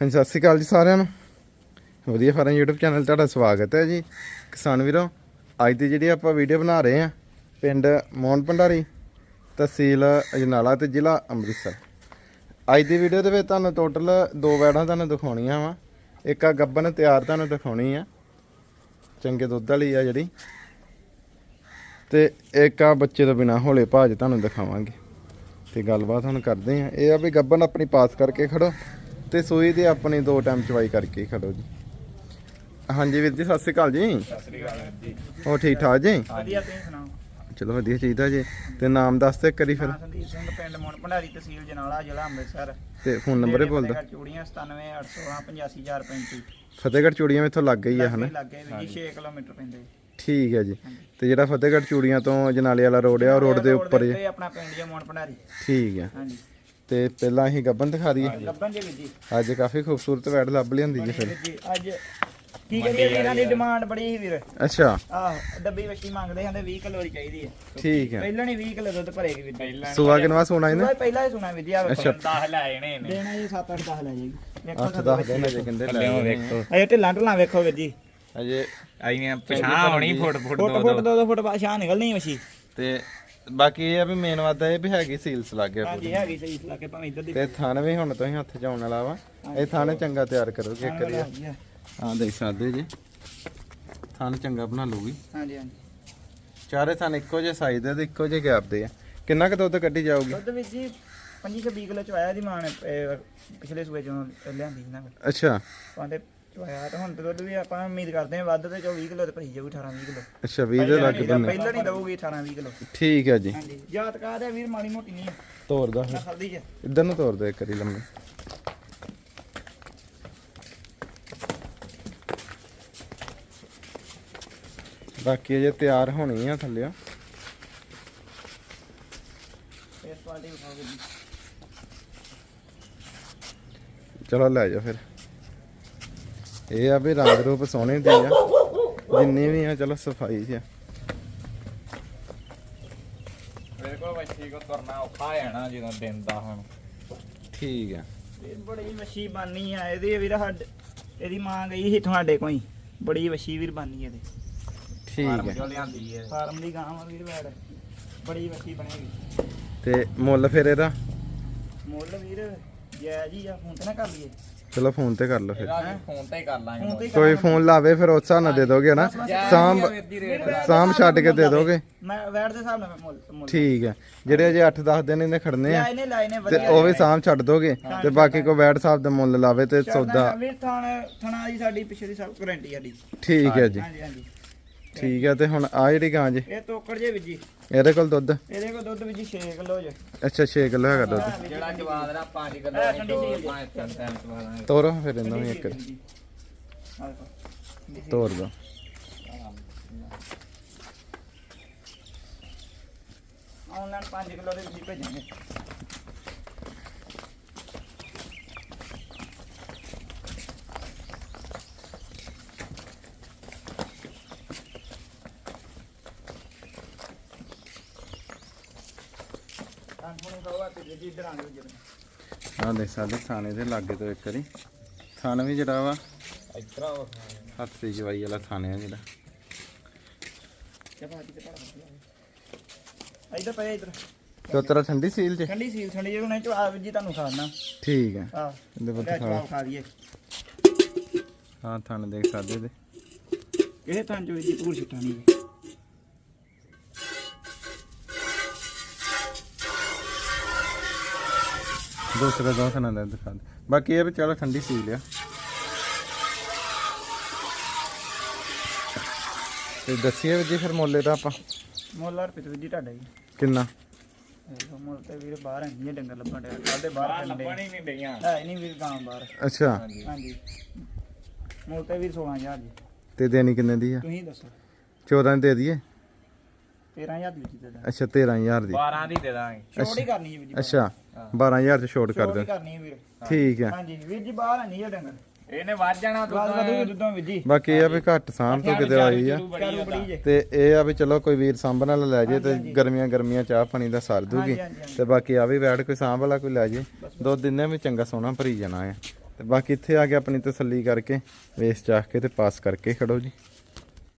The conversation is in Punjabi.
ਹਾਂਜੀ, ਸਤਿ ਸ਼੍ਰੀ ਅਕਾਲ ਜੀ ਸਾਰਿਆਂ ਨੂੰ। ਵਧੀਆ ਫਾਰਮ YouTube ਚੈਨਲ ਤੁਹਾਡਾ ਸਵਾਗਤ ਹੈ ਜੀ। ਕਿਸਾਨ ਵੀਰੋ, ਅੱਜ ਦੀ ਜਿਹੜੀ ਆਪਾਂ ਵੀਡੀਓ ਬਣਾ ਰਹੇ ਆ ਪਿੰਡ ਮੋਹਨ ਭੰਡਾਰੀ, ਤਹਿਸੀਲ ਅਜਨਾਲਾ ਤੇ ਜ਼ਿਲ੍ਹਾ ਅੰਮ੍ਰਿਤਸਰ। ਅੱਜ ਦੀ ਵੀਡੀਓ ਦੇ ਵਿੱਚ ਤੁਹਾਨੂੰ ਟੋਟਲ ਦੋ ਵੈੜਾਂ ਤੁਹਾਨੂੰ ਦਿਖਾਉਣੀਆਂ ਵਾ। ਇੱਕ ਆ ਗੱਬਨ ਤਿਆਰ ਤੁਹਾਨੂੰ ਦਿਖਾਉਣੀ ਆ। ਚੰਗੇ ਦੁੱਧ ਵਾਲੀ ਆ ਜਿਹੜੀ। ਤੇ ਇੱਕ ਆ ਬੱਚੇ ਤੋਂ ਬਿਨਾ ਹੌਲੇ ਭਾਜ ਤੁਹਾਨੂੰ ਦਿਖਾਵਾਂਗੇ। ਤੇ ਗੱਲਬਾਤ ਹੁਣ ਕਰਦੇ ਆ ਇਹ ਆ ਵੀ ਗੱਬਨ ਆਪਣੀ ਪਾਸ ਕਰਕੇ ਖੜੋ। ਤੇ ਸੂਈ ਦੀ ਆਪਣੀ ਦੋ ਟਾਈਮ ਚਵਾਈ ਕਰਕੇ ਹੀ ਖੜੋ ਜੀ। ਹਾਂਜੀ ਵੀਰ ਜੀ ਸਤਿ ਸ਼੍ਰੀ ਅਕਾਲ ਜੀ। ਸਤਿ ਸ੍ਰੀ ਅਕਾਲ ਜੀ। ਹੋ ਠੀਕ ਠਾਕ ਜੀ? ਵਧੀਆ ਤੁਸੀਂ ਸੁਣਾਓ? ਚਲੋ ਵਧੀਆ ਚਾਹੀਦਾ ਜੀ। ਤੇ ਨਾਮ ਦੱਸ ਤੇ ਕਰੀ ਫਿਰ। ਹਾਂ ਸੰਦੀਪ ਸਿੰਘ ਪਿੰਡ ਮੋਨ ਭੰਡਾਰੀ ਤਹਿਸੀਲ ਜਨਾਲਾ ਜ਼ਿਲ੍ਹਾ ਅੰਮ੍ਰਿਤਸਰ। ਤੇ ਫੋਨ ਨੰਬਰ ਹੀ ਬੋਲ ਦੋ ਫਤਿਹਗੜ੍ਹ ਚੂੜੀਆਂ 9781685035 ਫਤਿਹਗੜ੍ਹ ਚੂੜੀਆਂ ਇੱਥੋਂ ਲੱਗ ਗਈ ਆ ਹਨਾ? ਲੱਗੇ ਵੀ ਜੀ 6 ਕਿਲੋਮੀਟਰ ਪੈਂਦੇ। ਠੀਕ ਹੈ ਜੀ। ਤੇ ਜਿਹੜਾ ਫਤਿਹਗੜ੍ਹ ਚੂੜੀਆਂ ਤੋਂ ਜਨਾਲੇ ਵਾਲਾ ਰੋਡ ਆ ਉਹ ਰੋਡ ਦੇ ਉੱਪਰ ਜੀ ਉੱਤੇ ਆਪਣਾ ਪਿੰਡ ਜੀ ਮੋਨ ਭੰਡਾਰੀ। ਠੀਕ ਹੈ ਹਾਂਜੀ। ਤੇ ਪਹਿਲਾਂ ਅਸੀਂ ਗੱਬਨ ਦਿਖਾ ਦਈਏ। ਲੱਭਣ ਜੀ ਵੀਰ ਜੀ। ਅੱਜ ਕਾਫੀ ਖੂਬਸੂਰਤ ਵੈੜ ਲੱਭ ਲਿਆਂਦੀ ਜੀ ਫਿਰ। ਜੀ ਅੱਜ ਕੀ ਕਰੀਏ ਵੀਰਾਂ ਦੀ ਡਿਮਾਂਡ ਬੜੀ ਸੀ ਵੀਰ। ਅੱਛਾ। ਆਹ ਡੱਬੀ ਵੱਛੀ ਮੰਗਦੇ ਜਾਂਦੇ 20 ਕਿਲੋ ਦੀ ਚਾਹੀਦੀ ਹੈ ਠੀਕ ਹੈ ਪਹਿਲਾਂ ਨਹੀਂ 20 ਕਿਲੋ ਦੁੱਧ ਭਰੇਗੀ ਵੀਰ ਪਹਿਲਾਂ ਸੁਆ ਕਿਨਵਾ ਸੋਣਾ ਇਹਨੇ? ਪਹਿਲਾਂ ਹੀ ਸੁਣਾ ਵੀਰ ਜੀ ਆ ਅੱਛਾ। 10 ਲੈ ਆਣੇ ਨੇ ਦੇਣਾ ਜੀ 7 8 10 ਲੈ ਜਾਏਗੀ। ਵੇਖੋ 8 10 ਦਿਨ ਅਜੇ ਕਹਿੰਦੇ ਲੈ ਨੇ। ਅਜੇ ਢਿੱਲਾਂ ਢਿੱਲਾਂ ਵੇਖੋ ਵੀਰ ਜੀ। ਅਜੇ ਆਈਆਂ ਪਛਾਣ ਹੋਣੀ ਫੁੱਟ ਫੁੱਟ ਫੁੱਟ ਫੁੱਟ ਦੋ ਦੋ ਫੁੱਟ ਬਾਅਦ ਸ਼ਾਹ ਨਿਕਲਣੀ ਮੱਛੀ ਤੇ ਬਾਕੀ ਇਹ ਆ ਵੀ ਮੇਨ ਵਾਦਾ ਇਹ ਵੀ ਹੈਗੀ ਸੀਲਸ ਲੱਗ ਗਿਆ ਹਾਂਜੀ ਹੈਗੀ ਸਹੀ ਲਾ ਕੇ ਭਾਵੇਂ ਇੱਧਰ ਦੀ ਤੇ ਥਣ ਵੀ ਹੁਣ ਤੁਸੀਂ ਹੱਥ 'ਚ ਆਉਣ ਵਾਲਾ ਵਾ। ਇਹ ਥਣ ਚੰਗਾ ਤਿਆਰ ਕਰੋਗੇ ਇੱਕ ਵਾਰੀ ਹਾਂਜੀ ਹਾਂ ਦੇਖ ਸਕਦੇ ਜੀ। ਥਣ ਚੰਗਾ ਬਣਾ ਲੂਗੀ ਹਾਂਜੀ ਹਾਂਜੀ। ਚਾਰੇ ਥਣ ਇੱਕੋ ਜਿਹੇ ਸਾਈਜ਼ ਦੇ ਤੇ ਇੱਕੋ ਜਿਹੇ ਗੈਪ ਦੇ ਆ। ਕਿੰਨਾ ਕੁ ਦੁੱਧ ਕੱਢੀ ਜਾਊਗੀ? ਦੁੱਧ ਵਿੱਚ ਜੀ 25 20 ਕਿਲੋ ਚਵਾਇਆ ਦੀ ਮਾਂ ਨੇ ਇਹ ਪਿਛਲੇ ਸੂਏ ਚੋਂ ਲਿਆਂਦੀ ਸੀ ਨਾ ਅੱਛਾ। ਪਾਉਂਦੇ ਚਵਾਇਆ ਤਾਂ ਹੁਣ ਤੇ ਦੁੱਧ ਵੀ ਆਪਾਂ ਉਮੀਦ ਕਰਦੇ ਹਾਂ ਵੱਧ ਤੇ ਚੋ 20 ਕਿਲੋ ਤੇ ਭਰੀ ਜਾਊ 18 20 ਕਿਲੋ। ਅੱਛਾ 20 ਦੇ ਲੱਗ ਬੰਨੇ ਪਹਿਲਾਂ ਨਹੀਂ ਦਊਗੀ 18 20 ਕਿਲੋ। ਠੀਕ ਹੈ ਜੀ। ਹਾਂਜੀ ਜਾਤ ਕਾ ਦੇ ਵੀਰ ਮਾੜੀ ਮੋਟੀ ਨਹੀਂ ਹੈ ਤੋਰ ਦਾ ਨਾ ਖਲਦੀ ਚ ਇੱਧਰ ਨੂੰ ਤੋਰ ਦੇ ਇੱਕ ਵਾਰੀ ਲੰਮੀ। ਬਾਕੀ ਅਜੇ ਤਿਆਰ ਹੋਣੀ ਆ ਥੱਲੇ। ਇਸ ਪਾਰਟੀ ਵਿਖਾਓਗੇ ਜੀ ਚਲੋ ਲੈ ਜਾ ਫਿਰ। ਇਹ ਆ ਵੀ ਰੰਗ ਰੂਪ ਸੋਹਣੇ ਦੇ ਆ। ਜਿੰਨੀ ਵੀ ਆ ਚਲੋ ਸਫ਼ਾਈ ਚ ਆ। ਮੇਰੇ ਕੋਲ ਵੱਛੀ ਕੋ ਤੁਰਨਾ ਔਖਾ ਹੈ ਨਾ ਜਦੋਂ ਦਿਨ ਦਾ ਹੁਣ। ਠੀਕ ਆ। ਇਹ ਬੜੀ ਵਸ਼ੀ ਬਾਨੀ ਆ ਇਹਦੀ ਵੀਰ ਹੱਡ ਇਹਦੀ ਮਾਂ ਗਈ ਸੀ ਤੁਹਾਡੇ ਕੋਈ ਬੜੀ ਵਸ਼ੀ ਵੀਰ ਬਾਨੀ ਇਹਦੇ। ਠੀਕ ਫਾਰਮ ਹੈ ਚੋਂ ਲਿਆਂਦੀ ਹੈ ਫਾਰਮ ਦੀ ਗਾਂ ਆ ਵੀਰ ਵੈੜ। ਬੜੀ ਵਸ਼ੀ ਬਣੇਗੀ। ਤੇ ਮੁੱਲ ਫਿਰ ਇਹਦਾ? ਮੁੱਲ ਵੀਰ ਜੈ ਜੀ ਆ ਫੋਨ ਤੇ ਨਾ ਕਰ ਲਈਏ। ਚਲੋ ਫੋਨ ਤੇ ਕਰ ਲਓ ਫਿਰ। ਫੋਨ ਤੇ ਹੀ ਕਰ ਲਾਂਗੇ। ਕੋਈ ਫੋਨ ਲਾਵੇ ਫਿਰ ਉਸ ਹਿਸਾਬ ਨਾਲ ਦੇ ਦੋਗੇ ਨਾ। ਸਾਂਭ ਸਾਂਭ ਛੱਡ ਕੇ ਦੇ ਦੋਗੇ। ਮੈਂ ਵੈੜ ਦੇ ਹਿਸਾਬ ਨਾਲ ਮੈਂ ਮੁੱਲ ਠੀਕ ਹੈ। ਜਿਹੜੇ ਅਜੇ 8-10 ਦਿਨ ਇਹਨੇ ਖੜਨੇ ਆ ਤੇ ਵਧੀਆ ਉਹ ਵੀ ਸਾਂਭ ਛੱਡ ਦੋਗੇ ਤੇ ਬਾਕੀ ਕੋ ਵੈਟ ਸਾਹਿਬ ਦਾ ਮੁੱਲ ਲਾਵੇ ਤੇ ਸੌਦਾ। ਥਾਣ ਥਣਾ ਸਾਡੀ ਗਾਰੰਟੀ ਸਾਡੀ ਠੀਕ ਹੈ ਜੀ। ਹਾਂਜੀ ਹਾਂਜੀ। ਠੀਕ ਹੈ ਤੇ ਹੁਣ ਆ ਜਿਹੜੀ ਗਾਂ ਜੀ? ਇਹ ਤੋਕੜ ਜੇ ਵੀਰ ਜੀ। ਇਹਦੇ ਕੋਲ ਦੁੱਧ? ਇਹਦੇ ਕੋਲ ਦੁੱਧ ਵੀਰ ਜੀ 6 ਕਿਲੋ ਜੇ। ਅੱਛਾ 6 ਕਿਲੋ ਹੈਗਾ ਦੁੱਧ। ਜਿਹੜਾ ਜਵਾਦ ਦਾ 5 ਕਿਲੋ ਤੋਰੋ ਫਿਰ ਇਹਨਾਂ ਨੂੰ ਇੱਕ ਤੋਰ ਦੋ। ਆਨਲਾਈਨ 5 ਕਿਲੋ ਦੇ ਵਿੱਚ ਹੀ ਭੇਜਾਂਗੇ ਤੁਹਾਨੂੰ ਕਹਵਾ ਤੇ ਜੀ ਇਧਰ ਆਣਗੇ ਜਦੋਂ ਆ ਦੇਖ ਸਕਦੇ ਥਾਣੇ ਦੇ ਲਾਗੇ ਤੋਂ ਇੱਕ ਵਾਰੀ। ਥਾਣ ਵੀ ਜਿਹੜਾ ਵਾ ਇਤਰਾ ਹੱਥ ਦੀ ਜਵਾਈ ਵਾਲਾ ਥਾਣੇ ਆ ਜਿਹੜਾ। ਚਪਾਤੀ ਤੇ ਪੜਾ ਇਧਰ ਪਏ ਇਧਰ। ਤੇ ਤੇਰਾ ਠੰਡੀ ਸੀਲ ਚ ਠੰਡੀ ਸੀਲ ਠੰਡੀ ਜਿਹੀ ਹੁਣੇ ਚਵਾ ਜੀ ਤੁਹਾਨੂੰ ਖਾਣਾ। ਠੀਕ ਹੈ। ਆ ਇਹਦੇ ਚਵਾ ਖਾ ਦਈਏ ਹਾਂ ਥਾਣ ਦੇਖ ਸਕਦੇ ਇਹਦੇ ਇਹ ਤਾਂ ਜੋ ਜੀ ਪੂਰ ਛਿੱਟਾ ਨਹੀਂ। ਦੂਸਰੇ ਦੋ ਥਾਣਾ ਦਾ ਦਿਖਾ ਦੇ। ਬਾਕੀ ਇਹ ਵੀ ਚਲੋ ਠੰਡੀ ਸੀਲ ਆ ਤੇ ਦੱਸੀਏ ਵੀ ਜੀ ਫਿਰ ਮੁੱਲ ਇਹਦਾ ਆਪਾਂ। ਮੁੱਲ ਰੁਪਏ ਤੇ ਜੀ ਤੁਹਾਡਾ ਜੀ। ਕਿੰਨਾ? ਇਹ ਮੁੱਲ ਤੇ ਵੀਰ ਬਾਹਰ ਹੈ ਨਹੀਂ ਡੰਗਰ ਲੱਭਣ ਡਿਆ। ਸਾਡੇ ਬਾਹਰ ਲੱਭਣ ਹੀ ਨਹੀਂ ਡਈਆਂ। ਹੈ ਨਹੀਂ ਵੀਰ ਗਾਂ ਬਾਹਰ। ਅੱਛਾ। ਹਾਂਜੀ। ਮੁੱਲ ਤੇ ਵੀਰ 16000 ਜੀ। ਤੇ ਦੇਣੀ ਕਿੰਨੇ ਦੀ ਆ? ਤੁਸੀਂ ਦੱਸੋ। 14 ਦੇ ਦਈਏ। 13000 ਦੀ ਵਿੱਚ ਦੇ ਦਾਂ ਅੱਛਾ 13000 ਦੀ। 12 ਦੀ ਦੇ ਦਾਂਗੇ। ਛੋੜ ਹੀ ਕਰਨੀ ਹੈ ਵੀਰ ਜੀ ਅੱਛਾ 12000 ਚ ਛੋਟ ਕਰ ਛੋੜ ਦਿਓ। ਹੀ ਕਰਨੀ ਹੈ ਵੀਰ। ਠੀਕ ਹੈ। ਹਾਂਜੀ ਵੀਰ ਜੀ ਬਾਹਰ ਹੈ ਨਹੀਂ ਇਹ ਡੰਗਰ। ਇਹਨੇ ਵੱਧ ਜਾਣਾ ਬਾਅਦ ਵਧੂਗੀ ਦੁੱਧੋਂ ਵੀਰ ਜੀ। ਬਾਕੀ ਇਹ ਆ ਵੀ ਘੱਟ ਸਾਂਭ ਤੋਂ ਕਿਤੇ ਆਈ ਆ। ਕਰੂ ਬੜੀ ਜੇ। ਤੇ ਇਹ ਆ ਵੀ ਚਲੋ ਕੋਈ ਵੀਰ ਸਾਂਭਣ ਵਾਲਾ ਲੈ ਜੇ ਤੇ ਗਰਮੀਆਂ ਗਰਮੀਆਂ ਚਾਹ ਪਾਣੀ ਦਾ ਸਰ ਦੂਗੀ ਹਾਂਜੀ ਤੇ ਬਾਕੀ ਆ ਵੀ ਬੈਠ ਕੋਈ ਸਾਂਭ ਵਾਲਾ ਕੋਈ ਲੈ ਜੇ। ਦੋ ਦਿਨਾਂ ਵਿੱਚ ਚੰਗਾ ਸੋਹਣਾ ਭਰੀ ਜਾਣਾ ਆ। ਤੇ ਬਾਕੀ ਇੱਥੇ ਆ ਕੇ ਆਪਣੀ ਤਸੱਲੀ ਕਰਕੇ ਵੇਸ ਚਾਖ ਕੇ ਤੇ ਪਾਸ ਕਰਕੇ ਖੜੋ ਜੀ।